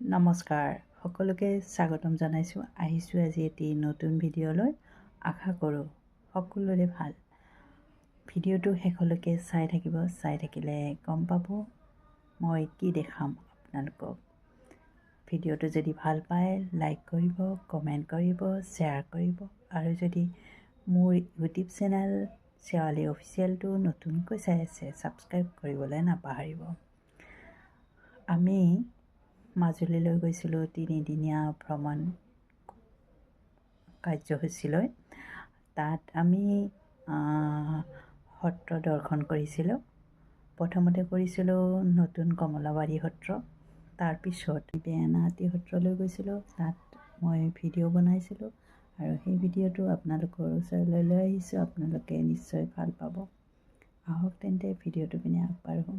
নমস্কাৰ সকলোকে স্বাগতম জনাইছোঁ। আহিছোঁ আজি এটি নতুন ভিডিঅ'লৈ আশা কৰোঁ সকলোৰে ভাল। ভিডিঅ'টো শেষলৈকে চাই থাকিব। চাই থাকিলে গম পাব মই কি দেখাম আপোনালোকক। ভিডিঅ'টো যদি ভাল পায় লাইক কৰিব কমেণ্ট কৰিব শ্বেয়াৰ কৰিব আৰু যদি মোৰ ইউটিউব চেনেল শেৱালি অফিচিয়েলটো নতুনকৈ চাই আছে ছাবস্ক্ৰাইব কৰিবলৈ নাপাহৰিব। আমি মাজুলীলৈ গৈছিলোঁ তিনিদিনীয়া ভ্ৰমণ কাৰ্যসূচীলৈ তাত আমি সত্ৰ দৰ্শন কৰিছিলোঁ। প্ৰথমতে কৰিছিলোঁ নতুন কমলাবাৰী সত্ৰ। তাৰপিছত বেঙেনাআটী সত্ৰলৈ গৈছিলোঁ। তাত মই ভিডিঅ' বনাইছিলোঁ আৰু সেই ভিডিঅ'টো আপোনালোকৰ ওচৰলৈ লৈ আহিছোঁ। আপোনালোকে নিশ্চয় ভাল পাব। আহক তেন্তে ভিডিঅ'টো পিনে আগবাঢ়োঁ।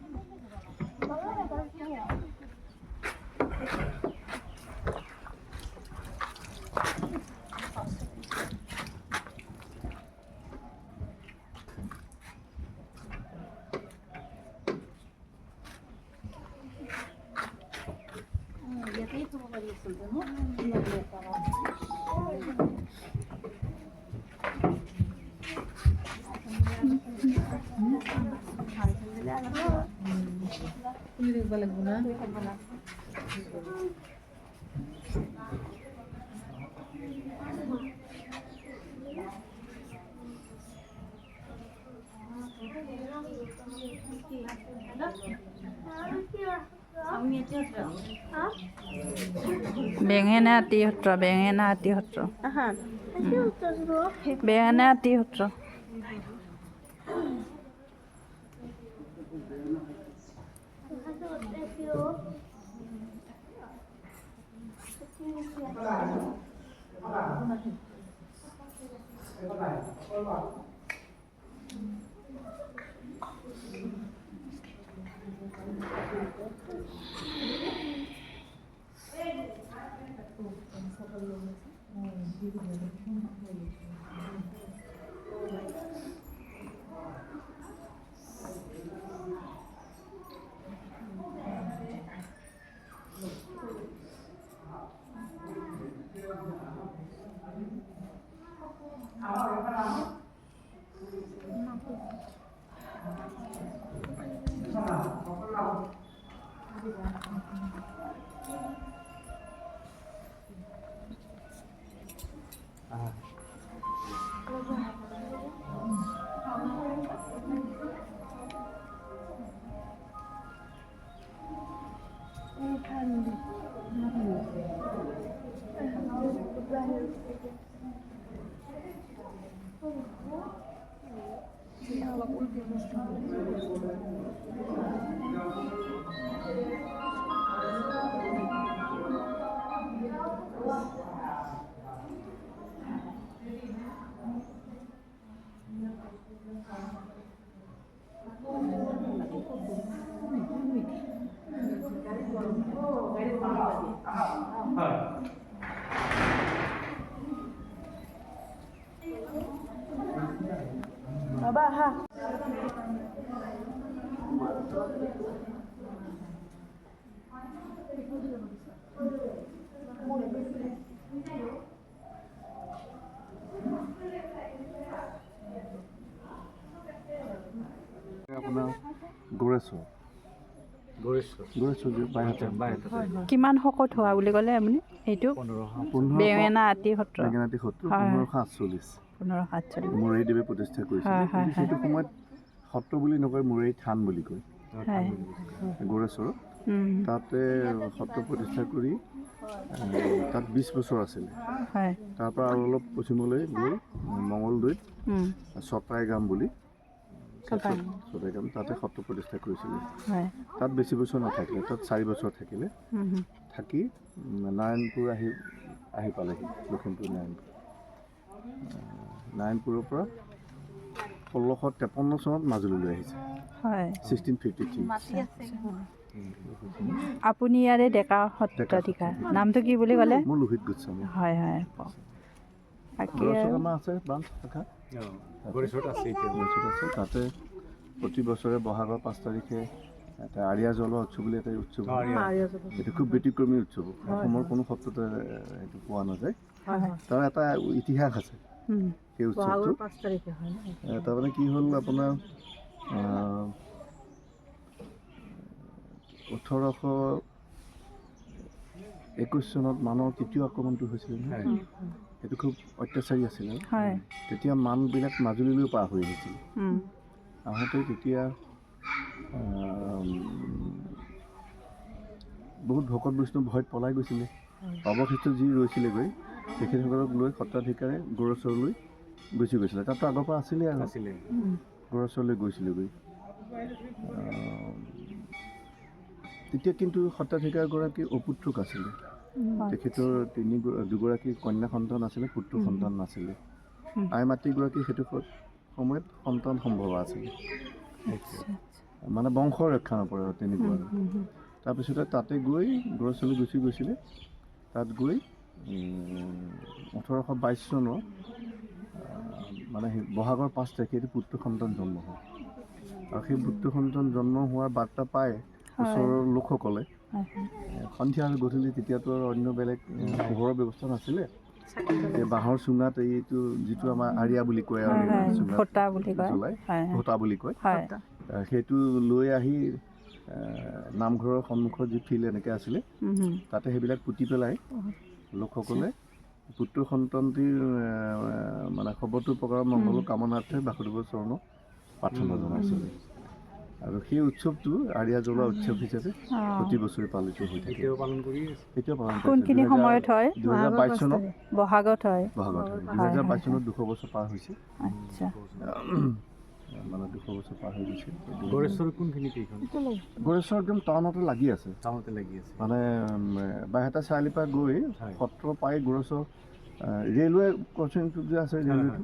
আমি চাপৰবিলাক চাপৰবিলাক আগৰ ফালে আহা অসমবিলাক সত্ৰ বেঙেনা বহি সত্ৰ বেঙেনা বেঙেনাআটী সত্ৰ Thank সত্ৰ ของเรา 好老爸哈。বাইহাতে কিমান শকত হোৱা বুলি ক'লে আপুনি? এইটো? পোন্ধৰশ বেঙেনাআটী সত্ৰ। পোন্ধৰশ আঠচল্লিছ পোন্ধৰশ সাতচল্লিছ। মুৰেইদেৱে প্ৰতিষ্ঠা কৰিছিল। সেইটো সময়ত সত্ৰ বুলি নকয় মুৰেই থান বুলি কয়। গৌৰেশ্বৰত। উম, তাতে সত্ৰ প্ৰতিষ্ঠা কৰি তাত বিছ বছৰ আছিলে। হয়। তাৰ পৰা আৰু অলপ পশ্চিমলৈ গৈ মঙলদৈত চতাই গাম বুলি তাতে সত্ৰ প্ৰতিষ্ঠা কৰিছিলে। হয়। তাত বেছি বছৰ নাথাকিলে তাত চাৰি বছৰ থাকিলে। থাকি নাৰায়ণপুৰ আহি আহি পালেহি লখিমপুৰ নাৰায়ণপুৰ। নাৰায়ণপুৰৰ পৰা ষোল্লশ তেপন্ন চনত মাজুলীলৈ আহিছে। হয়। Sixteen fifty three. আপুনি ইয়াৰে ডেকা সত্ৰাধিকাৰ। নামটো কি বুলি ক'লে? মোৰ লোহিত গোস্বামী। হয় হয় কওক। বাকী গড়চুক আৰু আমাৰ আছে আছে তাতে প্ৰতি বছৰে বহাগৰ পাঁচ তাৰিখে এটা আৰিয়া জল উৎসৱ বুলি এটা উৎসৱ এইটো খুব ব্যতিক্ৰমী উৎসৱ অসমৰ কোনো সত্ৰতে এইটো পোৱা নাযায়। তাৰ এটা ইতিহাস আছে। সেই উৎসৱটো। তাৰমানে কি হ'ল আপোনাৰ ওঠৰশ একৈছ চনত মানৰ তৃতীয় আক্ৰমণটো হৈছিলে সেইটো খুব অত্যাচাৰী আছিলে। তেতিয়া মানবিলাক মাজুলীলৈ পাৰ হৈ আহিছিল। আহোঁতে তেতিয়া বহুত ভকত বৈষ্ণৱ ভয়ত পলাই গৈছিলে। অৱশিষ্ট যি ৰৈছিলেগৈ তেখেতসকলক লৈ সত্ৰাধিকাৰে গোৰচৰলৈ গুচি গৈছিলে। তাততো আগৰ পৰা আছিলেই আৰু। আছিলে। উম, গৈছিলেগৈ। তেতিয়া কিন্তু সত্ৰাধিকাৰগৰাকী অপুত্ৰক আছিলে। তেখেতৰ তিনি দুগৰাকী কন্যা সন্তান আছিলে পুত্ৰ সন্তান নাছিলে। আই মাতৃগৰাকী সেইটো সময়ত সন্তান সম্ভৱ আছিলে। মানে বংশ ৰক্ষা নপৰে তেনেকুৱা। তাৰপিছতে তাতে গৈ গড়চলৈ গুচি গৈছিলে। তাত গৈ ওঠৰশ বাইছ চনৰ মানে বহাগৰ পাঁচ তাৰিখে এটি পুত্ৰ সন্তান জন্ম হয়। আৰু সেই পুত্ৰ সন্তান জন্ম হোৱাৰ বাৰ্তা পাই ওচৰৰ লোকসকলে সন্ধিয়া আৰু গধূলি তেতিয়াতো আৰু অন্য বেলেগ পোহৰৰ ব্যৱস্থা নাছিলে। বাঁহৰ চুঙাত এইটো যিটো আমাৰ আৰিয়া বুলি কয় আৰু ফটা বুলি কয়। ভোটা বুলি কয়। সেইটো লৈ আহি নামঘৰৰ সন্মুখত যি ফিল্ড এনেকৈ আছিলে তাতে সেইবিলাক পুতি পেলাই লোকসকলে পুত্ৰ সন্তানটিৰ মানে খবৰটো প্ৰকাৰৰ মংগল কামনাৰ্থে বাসুদেৱৰ চৰণক প্ৰাৰ্থনা জনাইছিলে আৰু সেই উৎসৱটো আৰিয়া জ্বলোৱা উৎসৱ হিচাপে প্ৰতি বছৰে পালিত হৈ থাকে। এতিয়াও পালন কৰি আছে? এতিয়াও পালন। কোনখিনি দুহেজাৰ- সময়ত হয়? দুহেজাৰ বাইছ চনত। বহাগত হয়। বহাগত হয়। দুহেজাৰ বাইছ চনত দুশ বছৰ পাৰ হৈছে। আচ্ছা। মানে দুশ বছৰ পাৰ হৈ গৈছে। গড়েশ্বৰৰ কোনখিনি কেইখন গড়েশ্বৰ একদম টাউনতে লাগি আছে। টাউনতে লাগি আছে। মানে বাইহাটা চাৰিআলিৰ পৰা গৈ সত্ৰ পাই গড়েশ্বৰ ৰেলৱে ক্ৰচিংটো যে আছে ৰেলৱেটো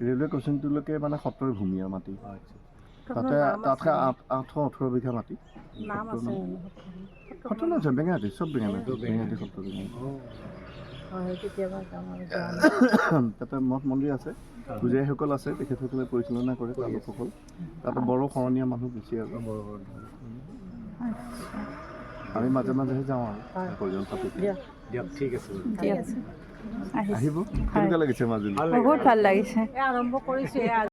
ৰেলৱে ক্ৰচিংটোলৈকে মানে সত্ৰৰ ভূমি আৰু মাটি। তাতে তাতহে আঠ আঠশ ওঠৰ বিঘা মাটি। সত্ৰ নহয় বেঙাটি চব বেঙাটি বেঙাটি সত্ৰ বেঙাটি তাতে মঠ মন্দিৰ আছে। পূজাৰীসকল আছে তেখেতসকলে পৰিচালনা কৰে লোকসকল তাতে বড়ো শৰণীয়া মানুহ বেছি আৰু। আমি মাজে মাজেহে যাওঁ আৰু। প্ৰয়োজন সাপেক্ষে দিয়ক ঠিক আছে। আহিব। কেনেকুৱা লাগিছে মাজুলী? বহুত ভালো লাগিছে। আৰম্ভ কৰিছোহে